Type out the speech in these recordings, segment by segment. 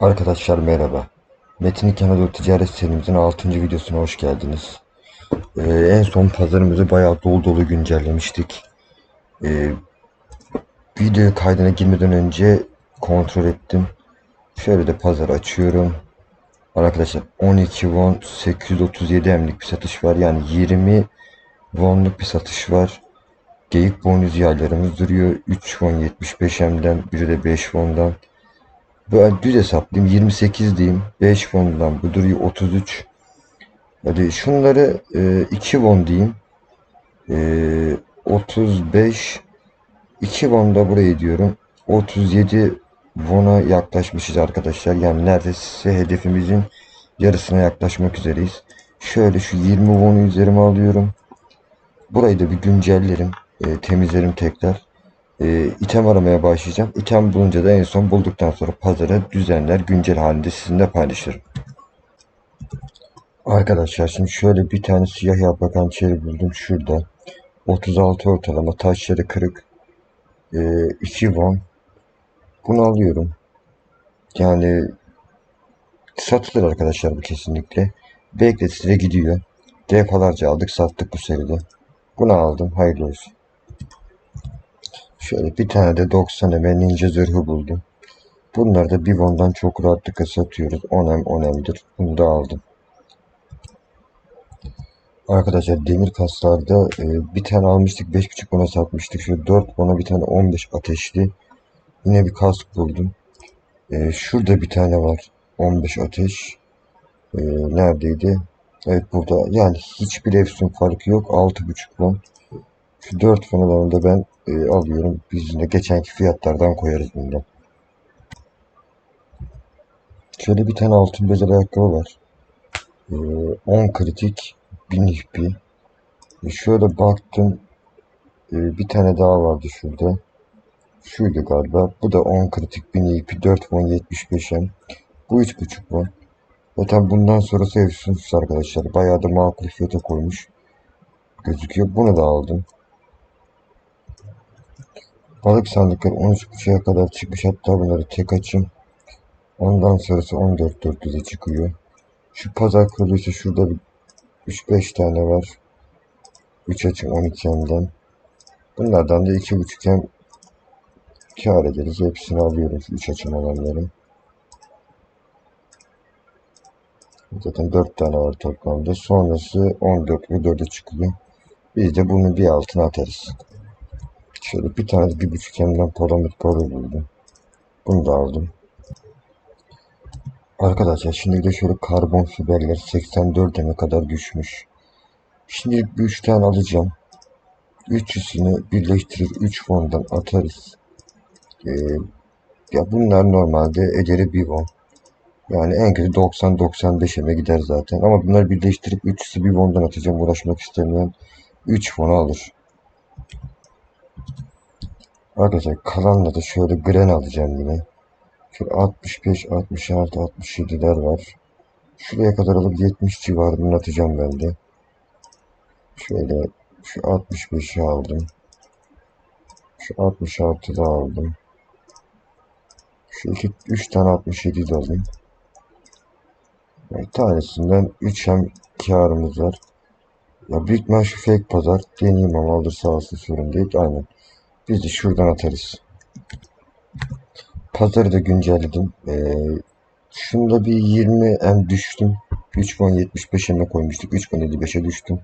Arkadaşlar merhaba. Metin Anadolu Ticaret serimizin 6. videosuna hoş geldiniz. Ee, en son pazarımızı bayağı dolu dolu güncellemiştik. Ee, video kaydına girmeden önce kontrol ettim. Şöyle de pazar açıyorum. Arkadaşlar 12 won 837 emlik bir satış var. Yani 20 wonluk bir satış var. Geyik bonus yerlerimiz duruyor. 3 won 75 emden, biri de 5 wondan. Ben düz hesaplayayım 28 diyeyim. 5 won'dan bu duruyor 33. Hadi şunları e, 2 won diyeyim. E, 35 2 won da buraya diyorum. 37 won'a yaklaşmışız arkadaşlar. Yani neredeyse hedefimizin yarısına yaklaşmak üzereyiz. Şöyle şu 20 won'u üzerime alıyorum. Burayı da bir güncellerim. E, temizlerim tekrar e, item aramaya başlayacağım. İtem bulunca da en son bulduktan sonra pazara düzenler güncel halinde sizinle paylaşırım. Arkadaşlar şimdi şöyle bir tane siyah yaprak hançeri buldum şurada. 36 ortalama taşları kırık. E, 2 won. Bunu alıyorum. Yani satılır arkadaşlar bu kesinlikle. Bekletire gidiyor. Defalarca aldık sattık bu seride. Bunu aldım. Hayırlı olsun. Şöyle bir tane de 90 eme ninja zırhı buldum. Bunları da Bivon'dan çok rahatlıkla satıyoruz. 10 em 10 emdir. Bunu da aldım. Arkadaşlar demir kaslarda e, bir tane almıştık 5.5 ona satmıştık. Şu 4 ona bir tane 15 ateşli. Yine bir kask buldum. E, şurada bir tane var. 15 ateş. E, neredeydi? Evet burada. Yani hiçbir efsun farkı yok. 6.5 won. Şu 4 won da ben e, alıyorum. Biz yine geçenki fiyatlardan koyarız bundan. Şöyle bir tane altın bezel ayakkabı var. E, 10 kritik 1000 HP. E, şöyle baktım. E, bir tane daha vardı şurada. Şuydu galiba. Bu da 10 kritik 1000 EP 4 won 75 m. Bu 3.5 won. Zaten bundan sonrası efsunuz arkadaşlar. Bayağı da makul fiyata koymuş. Gözüküyor. Bunu da aldım. Balık sandıkları 13.5'a kadar çıkmış. Hatta bunları tek açım. Ondan sonrası 14.400'e çıkıyor. Şu pazar kurulu şurada bir 3-5 tane var. 3 açım 12 yemden. Bunlardan da 2.5 yem kar ederiz. Hepsini alıyorum şu 3 açım olanların. Zaten 4 tane var toplamda. Sonrası 14 ve 4'e çıkıyor. Biz de bunu bir altına atarız. Şöyle bir tane bir buçuk yemden palamut balı buldum. Bunu da aldım. Arkadaşlar şimdi de şöyle karbon fiberler 84 eme kadar düşmüş. Şimdi bir 3 tane alacağım. Üçüsünü birleştirir 3 fondan atarız. Ee, ya bunlar normalde ederi bir won. Yani en kötü 90-95 eme gider zaten. Ama bunları birleştirip üçüsü bir wondan atacağım. Uğraşmak istemeyen 3 won alır. Arkadaşlar kalanla da şöyle gren alacağım yine. Şöyle 65, 66, 67'ler var. Şuraya kadar alıp 70 civarını atacağım ben de. Şöyle şu 65'i aldım. Şu 66'da aldım. Şu iki, 3 tane 67 de alayım. Bir tanesinden 3 hem karımız var. Ya büyük ihtimal şu fake pazar deneyeyim ama alırsa alsın sorun değil. Aynen. Biz de şuradan atarız. Pazarı da güncelledim. Ee, şunda bir 20 em düştüm. 3 won 75 eme koymuştuk. 3 won 55'e düştüm.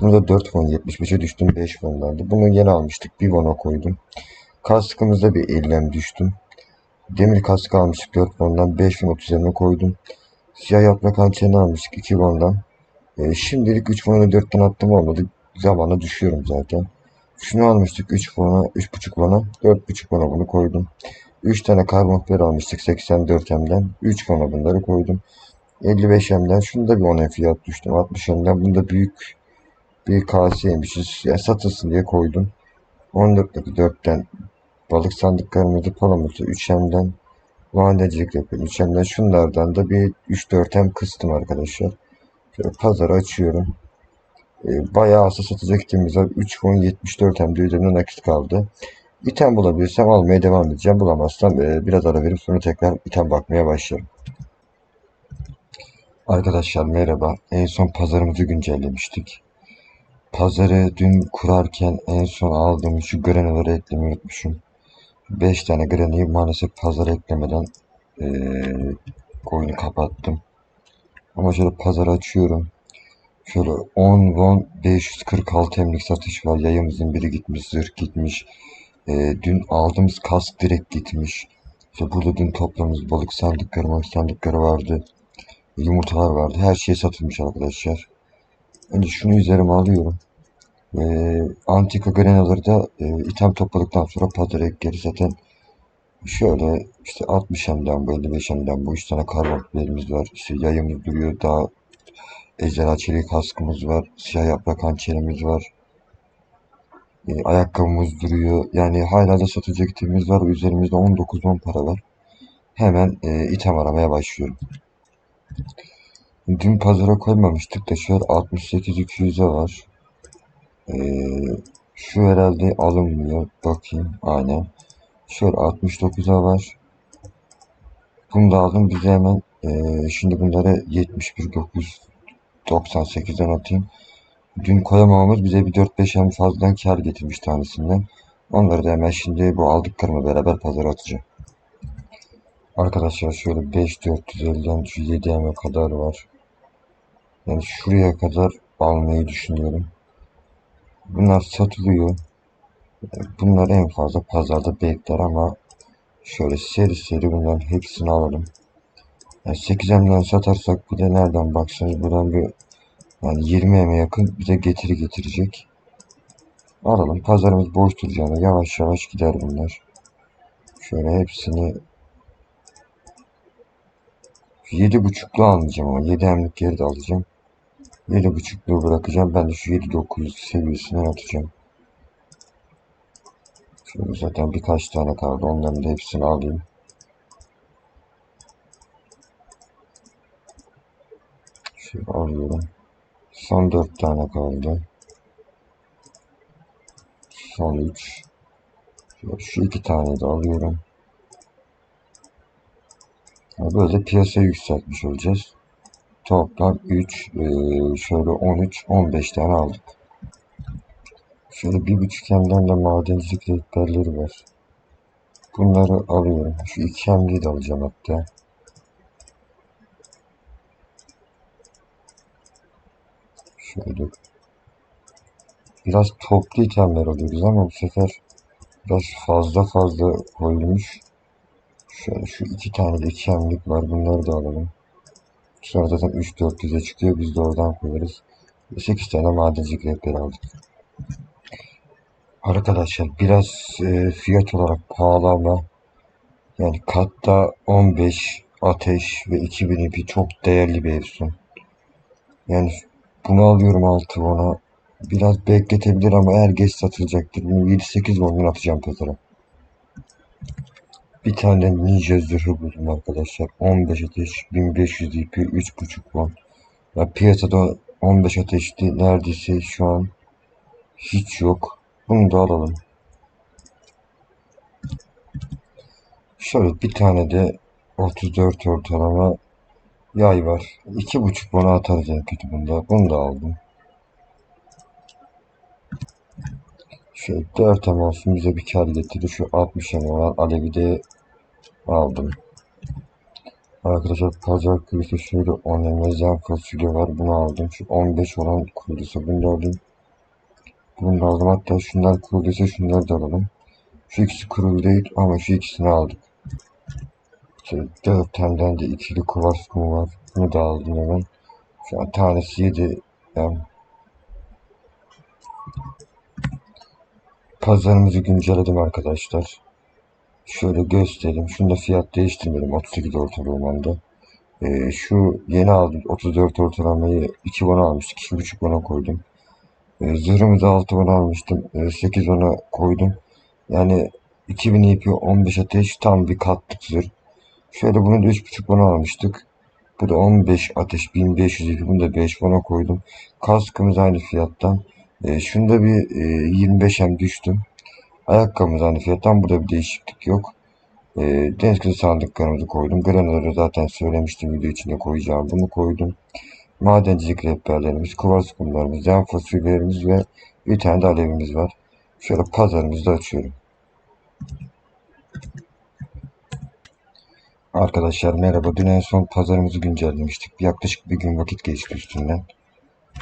Bunu da 4 won 75'e düştüm. 5 won'dandı. Bunu yeni almıştık. 1 won'a koydum. Kaskımızda bir 50 em düştüm. Demir kask almıştık 4 won'dan. 5 won 30 eme koydum. Siyah yaprak hançerini almıştık 2 won'dan. Ee, şimdilik 3 won'a 4'ten attım olmadı. Zamanla düşüyorum zaten. Şunu almıştık 3 fona, 3.5 fona, 4.5 fona bunu koydum. 3 tane karbon fiber almıştık 84 M'den. 3 fona bunları koydum. 55 M'den şunu da bir 10 fiyat düştüm. 60 M'den bunu da büyük bir kaseymişiz. Ya satılsın diye koydum. 14'te 4'ten balık sandıklarımızı palamusu 3 M'den madencilik yapıyorum. 3 M'den şunlardan da bir 3-4 M kıstım arkadaşlar. Şöyle pazarı açıyorum. E, bayağı asa satacak kitimiz var. 3 won 74 hem de üzerinde nakit kaldı. İtem bulabilirsem almaya devam edeceğim. Bulamazsam e, biraz ara verip sonra tekrar item bakmaya başlarım. Arkadaşlar merhaba. En son pazarımızı güncellemiştik. Pazarı dün kurarken en son aldığım şu granaları eklemeyi unutmuşum. 5 tane granayı maalesef pazara eklemeden e, oyunu kapattım. Ama şöyle pazarı açıyorum. Şöyle 10 won 546 emlik satış var. Yayımızın biri gitmiş, zırh gitmiş. E, dün aldığımız kask direkt gitmiş. İşte burada dün topladığımız balık sandıkları, balık sandıkları vardı. Yumurtalar vardı. Her şey satılmış arkadaşlar. Önce şunu üzerime alıyorum. E, antika grenaları da e, item topladıktan sonra pazara ekleriz. Zaten şöyle işte 60 hemden bu 55 hemden bu 3 tane karbon elimiz var. İşte yayımız duruyor. Daha ejderha çelik kaskımız var. Siyah yaprak hançerimiz var. E, ayakkabımız duruyor. Yani hala da satılacak itemimiz var. Üzerimizde 19 won para var. Hemen e, item aramaya başlıyorum. Dün pazara koymamıştık da şöyle 68 200'e var. Ee, şu herhalde alınmıyor. Bakayım. Aynen. Şöyle 69'a var. Bunu da aldım. Bize hemen ee, şimdi bunları 71 998'den atayım. Dün koyamamamız bize bir 4-5 hem fazladan kar getirmiş tanesinden. Onları da hemen şimdi bu aldıklarımla beraber pazara atacağım. Arkadaşlar şöyle 5450'den şu 7 eme kadar var. Yani şuraya kadar almayı düşünüyorum. Bunlar satılıyor. Bunlar en fazla pazarda bekler ama şöyle seri seri bunların hepsini alalım. Yani 8 emden satarsak bir de nereden baksanız buradan bir yani 20 eme yakın bize getiri getirecek. Alalım. Pazarımız boş duracağına yavaş yavaş gider bunlar. Şöyle hepsini 7.5'lu almayacağım ama 7 emlik geri de alacağım. 7.5'lu bırakacağım. Ben de şu 7.900 seviyesinden atacağım. Şöyle zaten birkaç tane kaldı. Onların da hepsini alayım. Alıyorum. Son 4 tane kaldı. Son 3. Şu iki tane de alıyorum. Böyle piyasayı yükseltmiş olacağız. Toplam 3, şöyle 13, 15 tane aldık. Şöyle bir buçuk hemden de madencilik rehberleri var. Bunları alıyorum. Şu iki hemliği de alacağım hatta. Şöyle. Biraz toplu itemler alıyoruz ama bu sefer biraz fazla fazla koyulmuş. Şöyle şu iki tane de iki hemlik var. Bunları da alalım. Sonra zaten 3-400'e çıkıyor. Biz de oradan koyarız. 8 tane madencilik rehberi aldık. Arkadaşlar biraz e, fiyat olarak pahalı ama yani katta 15 ateş ve 2000 ipi çok değerli bir efsun. Yani bunu alıyorum 6 ona. Biraz bekletebilir ama eğer geç satılacaktır. Bunu 7-8 won'dan atacağım pazara. Bir tane ninja zırhı buldum arkadaşlar. 15 ateş, 1500 ipi, 3.5 won. Ya piyasada 15 ateşti neredeyse şu an hiç yok. Bunu da alalım. Şöyle bir tane de 34 ortalama yay var. 2.5 bana atarız en kötü bunda. Bunu da aldım. Şöyle 4 hem olsun bize bir kar getirdi. Şu 60 hem olan Alevi de aldım. Arkadaşlar pazar kuyusu şöyle 10 emezyen fasulye var. Bunu aldım. Şu 15 olan kuyusu bunu da alayım. Bunu da aldım. Hatta şunlar kurulduysa şunları da alalım. Şu ikisi kurulu değil ama şu ikisini aldık. Şöyle 4 temden de ikili kuvars kumu var. Bunu da aldım hemen. Şu an tanesi 7 yani Pazarımızı güncelledim arkadaşlar. Şöyle göstereyim. Şunda fiyat değiştirmedim. 38 ortalamamda. Ee, şu yeni aldım. 34 ortalamayı 2 bana almıştık. 2,5 bana koydum. Ee, zırhımızı 6 bana almıştım. Ee, 8 ona koydum. Yani 2000 EP 15 ateş tam bir katlık zırh. Şöyle bunu da 3,5 bana almıştık. Bu da 15 ateş 1500 EP. Bunu da 5 bana koydum. Kaskımız aynı fiyattan. E, şunda bir e, 25 hem düştüm. Ayakkabımız aynı fiyattan. Burada bir değişiklik yok. E, deniz kızı sandıklarımızı koydum. Granoları zaten söylemiştim video içinde koyacağım. Bunu koydum. Madencilik rehberlerimiz, kuvars kumlarımız, yan fasulyelerimiz ve bir tane de alevimiz var. Şöyle pazarımızı da açıyorum. Arkadaşlar merhaba. Dün en son pazarımızı güncellemiştik. Yaklaşık bir gün vakit geçti üstünden.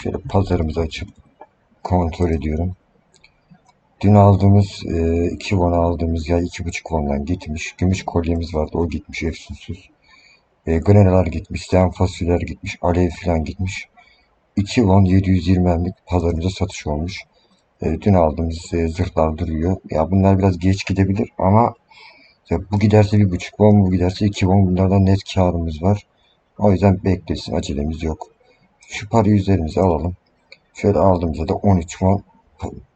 Şöyle pazarımızı açıp kontrol ediyorum. Dün aldığımız 2 won aldığımız ya 2,5 won'dan gitmiş. Gümüş kolyemiz vardı o gitmiş efsunsuz. E, greneler gitmiş, sen fasulyeler gitmiş, alev falan gitmiş. 2 won 720 emlik pazarımıza satış olmuş. E, dün aldığımız e, zırhlar duruyor. Ya bunlar biraz geç gidebilir ama ya bu giderse bir buçuk won, bu giderse 2 won bunlardan net karımız var. O yüzden beklesin acelemiz yok. Şu parayı üzerimize alalım. Şöyle aldığımızda da 13 won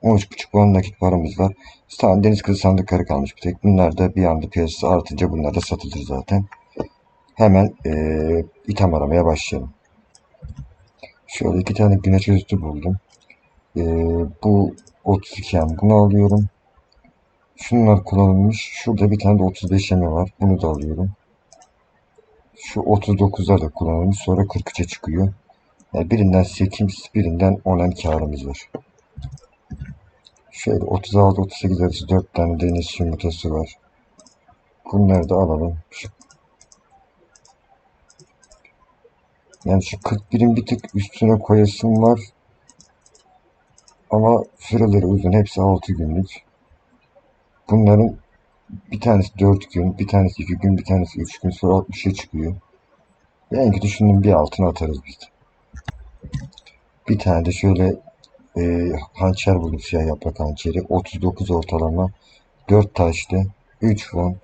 13,5 won nakit paramız var. Stan deniz kızı sandıkları kalmış bir tek. Bunlar da bir anda piyasası artınca bunlar da satılır zaten. Hemen e, item aramaya başlayalım. Şöyle iki tane güneş özütü buldum. E, bu 32 em bunu alıyorum. Şunlar kullanılmış. Şurada bir tane de 35 emi var. Bunu da alıyorum. Şu 39'lar da kullanılmış. Sonra 43'e çıkıyor. Yani birinden 8, birinden 10 em karımız var. Şöyle 36-38 arası 4 tane deniz yumurtası var. Bunları da alalım. Şu Yani şu 41'in bir tık üstüne koyasım var. Ama süreleri uzun. Hepsi 6 günlük. Bunların bir tanesi 4 gün, bir tanesi 2 gün, bir tanesi 3 gün sonra 60'a çıkıyor. En kötü şunun bir altına atarız biz. Bir tane de şöyle e, hançer buldum siyah yaprak hançeri. 39 ortalama. 4 taşlı. 3 won.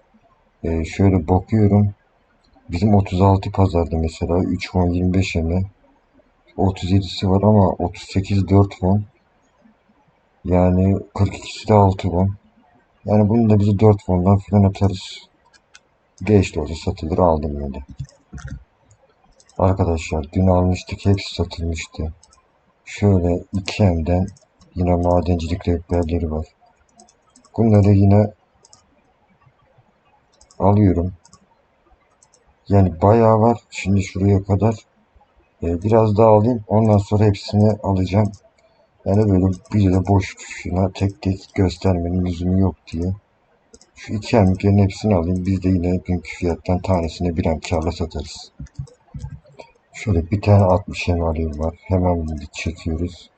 E, şöyle bakıyorum. Bizim 36 pazarda mesela 3 won 25 eme. 37'si var ama 38 4 won. Yani 42'si de 6 won. Yani bunu da bizi 4 won'dan falan atarız. Geç de olsa satılır aldım öyle. Arkadaşlar dün almıştık hepsi satılmıştı. Şöyle 2M'den yine madencilik rehberleri var. Bunları yine alıyorum. Yani bayağı var. Şimdi şuraya kadar e, biraz daha alayım. Ondan sonra hepsini alacağım. Yani böyle bir de boş şuna tek tek göstermenin lüzumu yok diye. Şu iki emliklerin hepsini alayım. Biz de yine dünkü fiyattan tanesine bir em karla satarız. Şöyle bir tane 60 em alayım var. Hemen bunu çekiyoruz.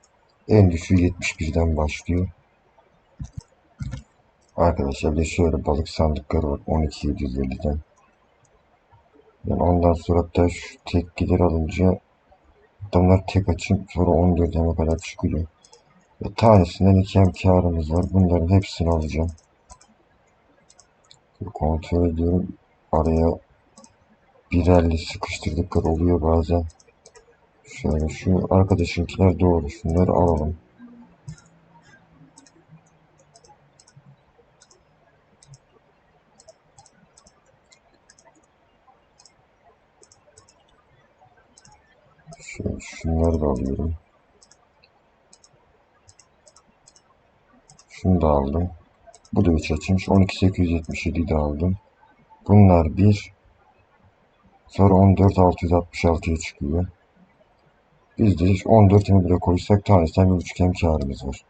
En düşüğü 71'den başlıyor. Arkadaşlar bir şöyle balık sandıkları var. 12.750'den. Yani ondan sonra da şu tek gider alınca adamlar tek açın sonra 14 eme kadar çıkıyor. Ve tanesinden 2 em karımız var. Bunların hepsini alacağım. Kontrol ediyorum. Araya birerli sıkıştırdıkları oluyor bazen. Şöyle şu arkadaşınkiler doğru. Şunları alalım. Şöyle şunları da alıyorum. Şunu da aldım. Bu da 3 açılmış. 12877'yi de aldım. Bunlar 1. Sonra 14666'ya çıkıyor. Biz de 14 emi bile koysak tanesinden 1.5 em karımız var.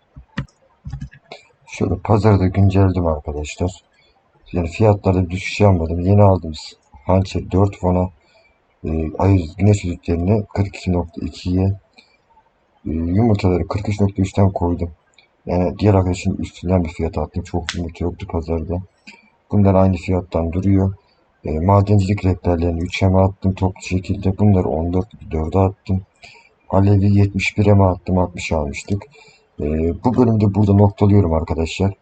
Şöyle pazarda güncelledim arkadaşlar. Yani fiyatlarda bir düşüş yapmadım. Yeni aldığımız hançer 4 fona e, ayız güneş yüzüklerini 42.2'ye e, yumurtaları 43.3'ten koydum. Yani diğer arkadaşın üstünden bir fiyat attım. Çok yumurta yoktu pazarda. Bunlar aynı fiyattan duruyor. E, madencilik rehberlerini 3'e attım toplu şekilde. Bunları 14 4'e attım. Alevi 71'e mi attım 60 almıştık. E, bu bölümde burada noktalıyorum arkadaşlar.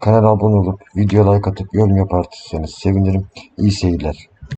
Kanala abone olup video like atıp yorum yaparsanız sevinirim. İyi seyirler.